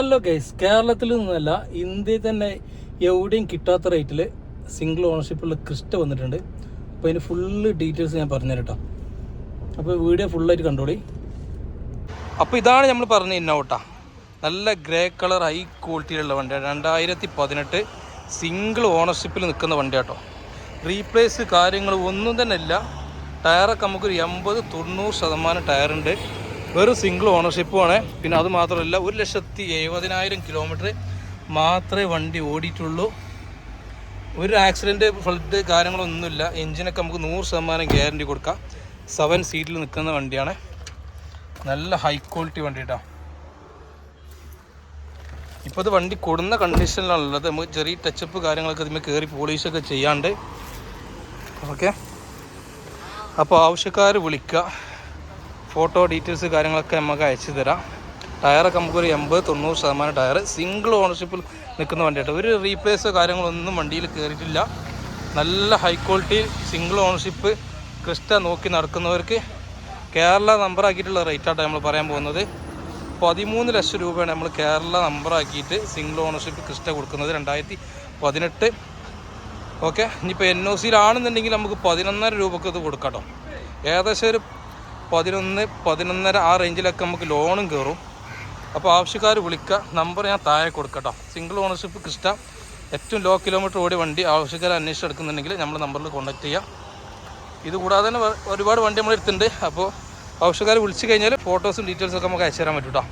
Hello guys കേരളത്തിൽ നിന്നല്ല ഇന്ത്യയിൽ തന്നെ എവിടെയും കിട്ടാത്ത റേറ്റിൽ സിംഗിൾ ഓണർഷിപ്പുള്ള ക്രിസ്റ്റ വന്നിട്ടുണ്ട്. അപ്പോൾ അതിന് ഫുള്ള് ഡീറ്റെയിൽസ് ഞാൻ പറഞ്ഞുതരാം കേട്ടോ അപ്പോൾ വീഡിയോ ഫുള്ളായിട്ട് കണ്ടോളി. അപ്പോൾ ഇതാണ് നമ്മൾ പറഞ്ഞ ഇന്നോട്ട നല്ല ഗ്രേ കളർ ഹൈ ക്വാളിറ്റിയിലുള്ള വണ്ടിയാണ് രണ്ടായിരത്തി പതിനെട്ട് സിംഗിൾ ഓണർഷിപ്പിൽ നിൽക്കുന്ന വണ്ടിയാട്ടോ. റീപ്ലേസ് കാര്യങ്ങൾ ഒന്നും തന്നെ ഇല്ല. ടയറൊക്കെ നമുക്കൊരു എൺപത് തൊണ്ണൂറ് ശതമാനം ടയറുണ്ട് വെറും സിംഗിൾ ഓണർഷിപ്പുമാണ് പിന്നെ അത് മാത്രമല്ല ഒരു ലക്ഷത്തി എഴുപതിനായിരം കിലോമീറ്റർ മാത്രമേ വണ്ടി ഓടിയിട്ടുള്ളൂ. ഒരു ആക്സിഡന്റ് ഫ്ലഡ് കാര്യങ്ങളൊന്നുമില്ല. എഞ്ചിനൊക്കെ നമുക്ക് നൂറ് ശതമാനം ഗ്യാരണ്ടി കൊടുക്കാം. സെവൻ സീറ്റിൽ നിൽക്കുന്ന വണ്ടിയാണ്. നല്ല ഹൈ ക്വാളിറ്റി വണ്ടി കേട്ടോ ഇപ്പോൾ ഇത് വണ്ടി കൊടുന്ന കണ്ടീഷനിലാണുള്ളത് നമുക്ക് ചെറിയ ടച്ചപ്പ് കാര്യങ്ങളൊക്കെ ഇതിൽ കയറി പോളീഷൊക്കെ ചെയ്യാണ്ട്. ഓക്കെ അപ്പോൾ ആവശ്യക്കാർ വിളിക്കുക ഫോട്ടോ ഡീറ്റെയിൽസ് കാര്യങ്ങളൊക്കെ നമുക്ക് അയച്ചു തരാം. ടയറൊക്കെ നമുക്കൊരു എൺപത് തൊണ്ണൂറ് ശതമാനം ടയർ. സിംഗിൾ ഓണർഷിപ്പിൽ നിൽക്കുന്ന വണ്ടിയായിട്ട് ഒരു റീപ്ലേസോ കാര്യങ്ങളൊന്നും വണ്ടിയിൽ കയറിയിട്ടില്ല. നല്ല high quality single ownership Crysta നോക്കി നടക്കുന്നവർക്ക് കേരള നമ്പർ ആക്കിയിട്ടുള്ള റേറ്റാണ് നമ്മൾ പറയാൻ പോകുന്നത്. പതിമൂന്ന് ലക്ഷം രൂപയാണ് നമ്മൾ കേരള നമ്പർ ആക്കിയിട്ട് സിംഗിൾ ഓണർഷിപ്പ് ക്രിസ്റ്റ കൊടുക്കുന്നത് രണ്ടായിരത്തി പതിനെട്ട് ഓക്കെ ഇനിയിപ്പോൾ എൻ ഒ സിയിലാണെന്നുണ്ടെങ്കിൽ നമുക്ക് പതിനൊന്നര രൂപക്ക് ഇത് കൊടുക്കാം കേട്ടോ ഏകദേശം ഒരു പതിനൊന്ന് പതിനൊന്നര ആ റേഞ്ചിലൊക്കെ നമുക്ക് ലോണും കയറും അപ്പോൾ ആവശ്യക്കാർ വിളിക്കുക നമ്പർ ഞാൻ താഴെ കൊടുക്കട്ടോ. സിംഗിൾ ഓണർഷിപ്പ് ക്രിസ്റ്റ ഏറ്റവും ലോ കിലോമീറ്റർ ഓടി വണ്ടി ആവശ്യക്കാർ അന്വേഷിച്ച് എടുക്കുന്നുണ്ടെങ്കിൽ നമ്മൾ നമ്പറിൽ കോൺടാക്ട് ചെയ്യാം. ഇത് കൂടാതെ തന്നെ ഒരുപാട് വണ്ടി നമ്മൾ അപ്പോൾ ആവശ്യക്കാർ വിളിച്ചു കഴിഞ്ഞാൽ ഫോട്ടോസും ഡീറ്റെയിൽസും ഒക്കെ നമുക്ക് അയച്ചു തരാൻ പറ്റും കേട്ടോ